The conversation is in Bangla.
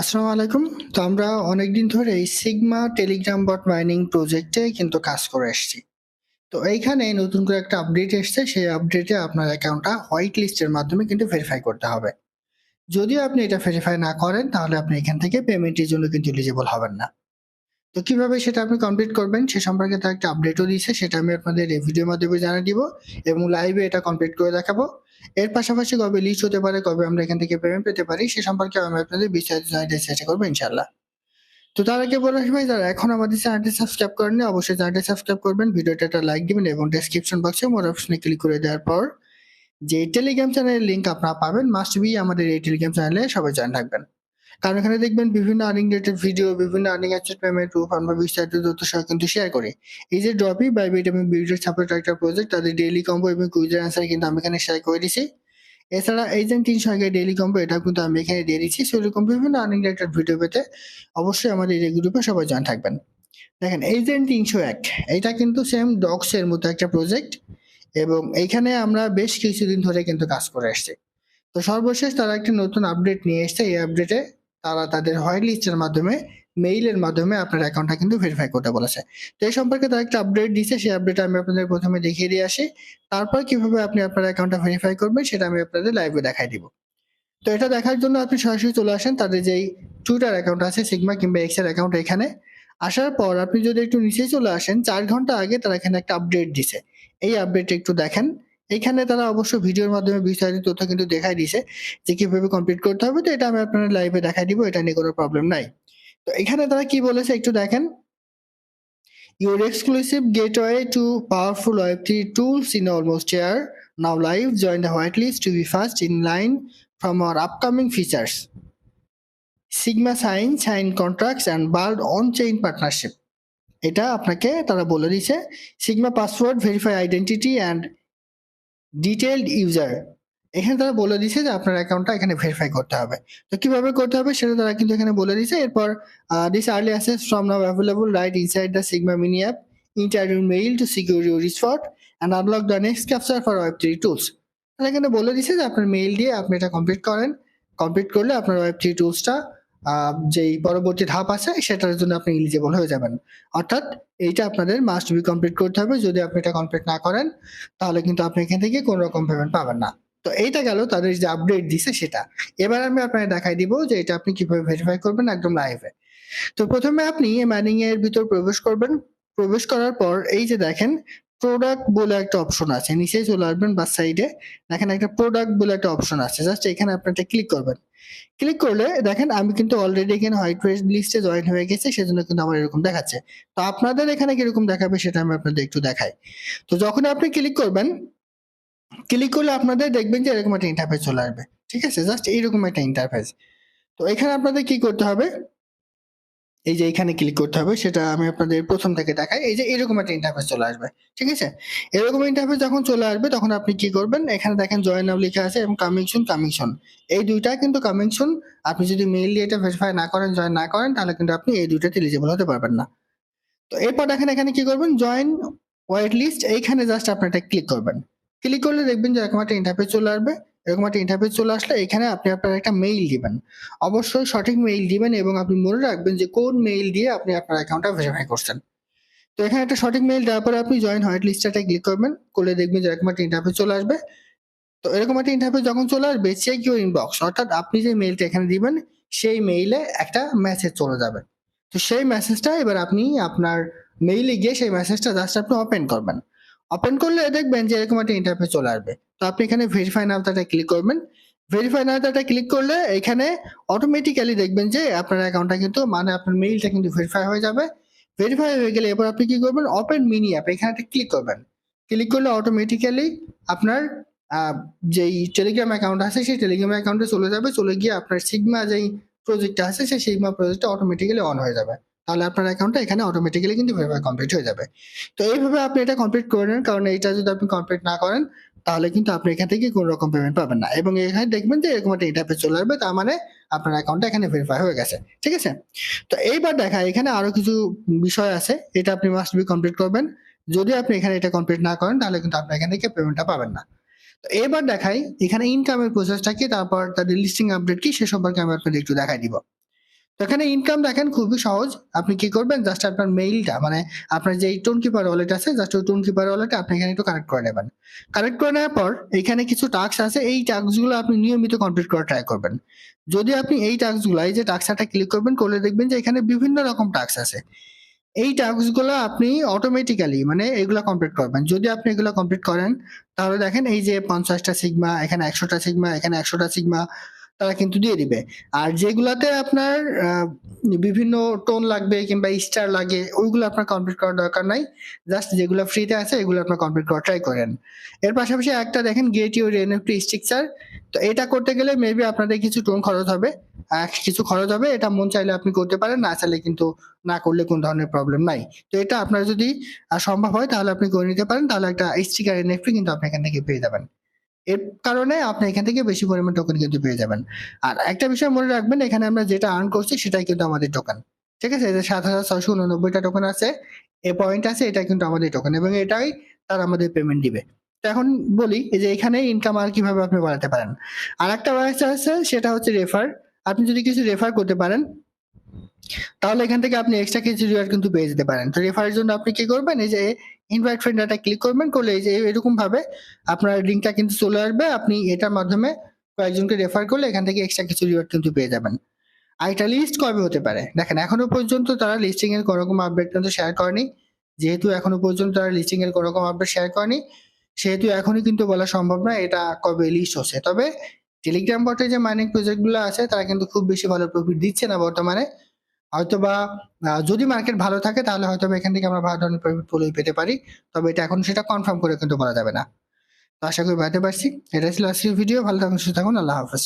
আসসালামু আলাইকুম। তো আমরা অনেকদিন ধরে এই সিগমা টেলিগ্রাম বট মাইনিং প্রজেক্টে কিন্তু কাজ করে এসেছি তো এইখানে নতুন করে একটা আপডেট এসেছে। সেই আপডেটে আপনার অ্যাকাউন্টটা হোয়াইট লিস্টের মাধ্যমে কিন্তু ভেরিফাই করতে হবে। যদি আপনি এটা ভেরিফাই না করেন, তাহলে আপনি এখান থেকে পেমেন্টের জন্য কিন্তু এলিজিবল হবেন না। তো কীভাবে সেটা আপনি কমপ্লিট করবেন, সে সম্পর্কে তার একটা আপডেটও দিয়েছে। সেটা আমি আপনাদের এই ভিডিওর মাধ্যমে জানিয়ে দিব এবং লাইভে এটা কমপ্লিট করে দেখাবো। এর পাশাপাশি কবে লিস্ট হতে পারে, কবে আমরা এখান থেকে পেমেন্ট পেতে পারি, সে সম্পর্কে আমি আপনাদের বিস্তারিত জানাতে চেষ্টা করব ইনশাল্লাহ তো তার আগে বলে ভাই, যারা এখন আমাদের চ্যানেলটি সাবস্ক্রাইব করেননি, অবশ্যই চ্যানেলটি সাবস্ক্রাইব করবেন, ভিডিওটা একটা লাইক দিবেন এবং ডেসক্রিপশন বক্সে মোর অপশনে ক্লিক করে দেওয়ার পর যে টেলিগ্রাম চ্যানেলের লিঙ্ক আপনারা পাবেন মাস্ট বি আমাদের এই টেলিগ্রাম চ্যানেলে সবাই জয়েন থাকবেন। কারণ এখানে দেখবেন বিভিন্ন আর্নিং রিলেটেড ভিডিও বিভিন্ন আর্নিং অ্যাসেট পেমেন্ট প্রুফ আমরা বিস্তারিত তথ্য সহ কিন্তু শেয়ার করি। এই যে ড্রপি বাইবিট এবং বিউটির সাপোর্ট একটা প্রজেক্ট তাদের ডেইলি কম্বো এবং কুইজের অ্যান্সার কিন্তু আমি এখানে শেয়ার করে দিছি। এছাড়া এজেন্ট তিনশো আগে ডেইলি কম্বো এটা কিন্তু আমি এখানে দিয়ে দিচ্ছি সেরকম বিভিন্ন আর্নিং রিলেটেড ভিডিও পেতে অবশ্যই আমাদের এই গ্রুপে সবাই জয়েন থাকবেন। দেখেন এজেন্ট তিনশো এক, এটা কিন্তু সেম ডক্সের মতো একটা প্রজেক্ট এবং এইখানে আমরা বেশ কিছুদিন ধরে কিন্তু কাজ করে আসছি। তো সর্বশেষ তারা একটি নতুন আপডেট নিয়ে এসছে, এই আপডেটে তারা তাদের হোয়াইট লিস্টের মাধ্যমে মেইলের মাধ্যমে আপনার অ্যাকাউন্টটা কিন্তু ভেরিফাই করতে বলেছে। তো এই সম্পর্কে তারা একটা আপডেট দিয়েছে সেই আপডেট আমি আপনাদের প্রথমে দেখিয়ে দিয়ে আসি। তারপর কীভাবে আপনি আপনার অ্যাকাউন্টটা ভেরিফাই করবেন, সেটা আমি আপনাদের লাইভে দেখাই দিব। তো এটা দেখার জন্য আপনি সরাসরি চলে আসেন, তাদের যেই টুইটার অ্যাকাউন্ট আছে সিগমা কিংবা এক্সের অ্যাকাউন্ট এখানে। আসার পর আপনি যদি একটু নিচে চলে আসেন, চার ঘণ্টা আগে তারা এখানে একটা আপডেট দিছে। এই আপডেট একটু দেখেন। এখানে তারা অবশ্য ভিডিওর মাধ্যমে বিস্তারিত তথ্য কিন্তু দেখাই দিছে যে কীভাবে কমপ্লিট করতে হবে তো এটা আমি আপনাদের লাইভে দেখাই দিব এটা নিয়ে কোনো প্রবলেম নাই তো এখানে তারা কি বলেছে একটু দেখেন Your exclusive gateway to powerful Web3 tools in almost year now live. Join the whitelist to be first in line from our upcoming features. Sigma sign, sign contracts and Bard on-chain partnership. এটা আপনাকে তারা বলে দিছে sigma password verify identity and detailed user এখানে তারা বলে দিছে যে আপনার অ্যাকাউন্টটা এখানে ভেরিফাই করতে হবে। তো কীভাবে করতে হবে সেটা তারা কিন্তু এখানে বলে দিছে। এরপর this early access from now available right inside the sigma mini app enter your mail to secure your spot and unlock the next capture for web three tools তারা এখানে বলে দিছে যে আপনার মেইল দিয়ে আপনি এটা কমপ্লিট করেন। কমপ্লিট করলে আপনার ওয়েব থ্রি টুলসটা যেই পরবর্তী ধাপ আছে, সেটার জন্য আপনি এলিজিবল হয়ে যাবেন। অর্থাৎ এইটা আপনাদের মাস্ট বি কমপ্লিট করতে হবে। যদি আপনি এটা কমপ্লিট না করেন, তাহলে কিন্তু আপনি এখান থেকে কোনো রকম পেমেন্ট পাবেন না। তো এইটা গেল তাদের যে আপডেট দিছে সেটা। এবার আমি আপনাকে দেখাই দিব যে এটা আপনি কীভাবে ভেরিফাই করবেন একদম লাইভে তো প্রথমে আপনি মাইনিং এর ভিতর প্রবেশ করবেন। প্রবেশ করার পর এই যে দেখেন প্রোডাক্ট বলে একটা অপশন আছে। নিচে চলে আসবেন বা সাইডে দেখেন একটা প্রোডাক্ট বলে একটা অপশন আছে। জাস্ট এখানে আপনি একটা ক্লিক করবেন। ক্লিক করলে দেখেন আমি কিন্তু অলরেডি এখানে হোয়াইট লিস্টে জয়েন হয়ে গেছে, সেজন্য কিন্তু আমার এরকম দেখাচ্ছে। তো আপনাদের এখানে কীরকম দেখাবে সেটা আমি আপনাদের একটু দেখাই। তো যখন আপনি ক্লিক করবেন ক্লিক করলে আপনাদের দেখবেন যে এরকম একটা ইন্টারফেস চলে আসবে। ঠিক আছে? জাস্ট এইরকম একটা ইন্টারফেস তো এখানে আপনাদের কি করতে হবে? এই যে এখানে ক্লিক করতে হবে, সেটা আমি আপনাদের প্রথম থেকে দেখাই। এই যে এরকম একটা ইন্টারফেস চলে আসবে, ঠিক আছে? এরকম ইন্টারফেস যখন চলে আসবে, তখন আপনি কি করবেন? এখানে দেখেন জয়েন নাও লেখা আছে এবং কামিং সুন কামিং এই দুইটা কিন্তু কামিং সুন আপনি যদি মেইল দিয়ে এটা ভেরিফাই না করেন জয়েন না করেন, তাহলে কিন্তু আপনি এই দুইটাতে এলিজিবল হতে পারবেন না। তো এরপর দেখেন এখানে কি করবেন? জয়েন ওয়াইট লিস্ট এইখানে জাস্ট আপনি এটা ক্লিক করবেন। ক্লিক করলে দেখবেন যে এরকম একটা ইন্টারফেস চলে আসবে। এরকম একটা ইন্টারফেস চলে আসলে এখানে আপনি আপনার একটা মেইল দিবেন। অবশ্যই সঠিক মেইল দিবেন এবং আপনি মনে রাখবেন যে কোন মেইল দিয়ে আপনি আপনার অ্যাকাউন্টটা ভেরিফাই করছেন। তো এখানে একটা সঠিক মেইল দেওয়ার পরে আপনি জয়েন হোয়াইট লিস্টটা ক্লিক করবেন, করলে দেখবেন যে এরকম একটা ইন্টারফেস চলে আসবে। তো এরকম একটা ইন্টারফেস যখন চলে আসবে চেক ইউর ইনবক্স অর্থাৎ আপনি যে মেইলটা এখানে দিবেন, সেই মেইলে একটা মেসেজ চলে যাবে। তো সেই মেসেজটা এবার আপনি আপনার মেইলে গিয়ে সেই মেসেজটা জাস্ট আপনি ওপেন করবেন। ওপেন করলে দেখবেন যে এরকম একটা ইন্টারফেস চলে আসবে। তো আপনি এখানে ভেরিফাই নাওটাটা ক্লিক করবেন। ভেরিফাই নাওটাটা ক্লিক করলে এখানে অটোমেটিক্যালি দেখবেন যে আপনার অ্যাকাউন্টটা কিন্তু মানে আপনার মেইলটা কিন্তু ভেরিফাই হয়ে যাবে। ভেরিফাই হয়ে গেলে এবার আপনি কি করবেন? ওপেন মিনি অ্যাপ এখানে একটা ক্লিক করবেন। ক্লিক করলে অটোমেটিক্যালি আপনার যেই টেলিগ্রাম অ্যাকাউন্ট আছে, সেই টেলিগ্রাম অ্যাকাউন্টে চলে যাবে। চলে গিয়ে আপনার সিগমা যেই প্রজেক্টটা আছে, সেই সিগমা প্রজেক্টটা অটোমেটিক্যালি অন হয়ে যাবে। তাহলে আপনার অ্যাকাউন্টটা এখানে অটোমেটিক্যালি কিন্তু ভেরিফাই কমপ্লিট হয়ে যাবে। তো এইভাবে আপনি এটা কমপ্লিট করে নেন। কারণ এইটা যদি আপনি কমপ্লিট না করেন তাহলে কিন্তু আপনি এখান থেকে কোনো রকম পেমেন্ট পাবেন না। এবং এখানে দেখবেন যে এরকম একটা ইন্টারফেস চলে আসবে, তার মানে আপনার অ্যাকাউন্টটা এখানে ভেরিফাই হয়ে গেছে। ঠিক আছে? তো এইবার দেখা, এখানে আরও কিছু বিষয় আছে, এটা আপনি মাস্ট বি কমপ্লিট করবেন। যদি আপনি এখানে এটা কমপ্লিট না করেন, তাহলে কিন্তু আপনি এখান থেকে পেমেন্টটা পাবেন না। তো এবার দেখাই, এখানে ইনকামের প্রসেসটা কি, তারপর তাদের লিস্টিং আপডেট কি, সে সম্পর্কে আমি আপনাদের একটু দেখাই দিব। এখানে ইনকাম দেখেন খুবই সহজ। আপনি কি করবেন? জাস্ট আপনার মেইলটা মানে আপনার যে টোন কিপার ওয়ালেট আছে জাস্ট ওই টোন কিপার আপনি এখানে একটু কানেক্ট করে নেবেন। কানেক্ট করে নেওয়ার পর এখানে কিছু টাস্ক আছে, এই টাস্কগুলো আপনি নিয়মিত কমপ্লিট করা ট্রাই করবেন। যদি আপনি এই টাস্কগুলো এই যে টাস্কটা ক্লিক করবেন, করলে দেখবেন যে এখানে বিভিন্ন রকম টাস্ক আছে। এই টাস্কগুলো আপনি অটোমেটিক্যালি মানে এগুলো কমপ্লিট করবেন। যদি আপনি এগুলো কমপ্লিট করেন, তাহলে দেখেন এই যে পঞ্চাশটা সিগমা এখানে একশোটা সিগমা এখানে একশোটা সিগমা তারা কিন্তু দিয়ে দিবে। আর যেগুলাতে আপনার বিভিন্ন টোন লাগবে কিংবা স্টার লাগে, ওইগুলো আপনার কমপ্লিট করার দরকার নাই। জাস্ট যেগুলো ফ্রিতে আছে, এগুলো আপনার কমপ্লিট করা ট্রাই করেন। এর পাশাপাশি একটা দেখেন গেট ইউর এনএফটি স্ট্রাকচার তো এটা করতে গেলে মেবি আপনাদের কিছু টোন খরচ হবে। কিছু খরচ হবে, এটা মন চাইলে আপনি করতে পারেন, না চাইলে কিন্তু না করলে কোন ধরনের প্রবলেম নাই। তো এটা আপনার যদি সম্ভব হয়, তাহলে আপনি করে নিতে পারেন। তাহলে একটা স্টিকার এনএফটি কিন্তু আপনি এখান থেকে পেয়ে যাবেন। এর কারণে আপনি এখান থেকে বেশি পরিমাণ টোকেন কিন্তু পেয়ে যাবেন। আর একটা বিষয় মনে রাখবেন, এখানে আমরা যেটা আর্ন করছি সেটাই কিন্তু আমাদের টোকেন ঠিক আছে? যে সাত হাজার ছয়শো উননব্বইটা টোকেন আছে, এ পয়েন্ট আছে, এটা কিন্তু আমাদের টোকেন এবং এটাই তার আমাদের পেমেন্ট দিবে। তো এখন বলি যে এখানে ইনকাম আর কীভাবে আপনি বাড়াতে পারেন। আর একটা ব্যবস্থা আছে, সেটা হচ্ছে রেফার আপনি যদি কিছু রেফার করতে পারেন, তাহলে এখান থেকে আপনি এক্সট্রা কিছু রিওয়ার্ড কিন্তু পেয়ে যেতে পারেন। তো রেফারের জন্য আপনি কি করবেন? এই যে ইনভাইট ফ্রেন্ড ডাটা ক্লিক করবেন, করলে এই যে এরকম ভাবে আপনার লিঙ্কটা কিন্তু চলে আসবে। আপনি এটার মাধ্যমে কয়েকজনকে রেফার করলে এখান থেকে এক্সট্রা কিছু রিওয়ার্ড কিন্তু পেয়ে যাবেন। আর এটা লিস্ট কবে হতে পারে? দেখেন, এখনও পর্যন্ত তারা লিস্টিং এর কোনো রকম আপডেট কিন্তু শেয়ার করেনি। যেহেতু এখনও পর্যন্ত তারা লিস্টিং এর কোনো রকম আপডেট শেয়ার করেনি, সেহেতু এখনই কিন্তু বলা সম্ভব না এটা কবে লিস্ট হচ্ছে। তবে টেলিগ্রাম বটে যে মাইনিং প্রজেক্টগুলো আছে, তারা কিন্তু খুব বেশি ভালো প্রফিট দিচ্ছে না বর্তমানে। হয়তোবা যদি মার্কেট ভালো থাকে তাহলে হয়তো এখান থেকে আমরা ভালো ধরনের প্রফিট পুলোই পেতে পারি। তবে এটা এখন সেটা কনফার্ম করে কিন্তু বলা যাবে না। তো আশা করি বাড়তে পারছি। এটা ছিল আজকের ভিডিও ভালো থাকুন, সুস্থ থাকুন। আল্লাহ হাফেজ।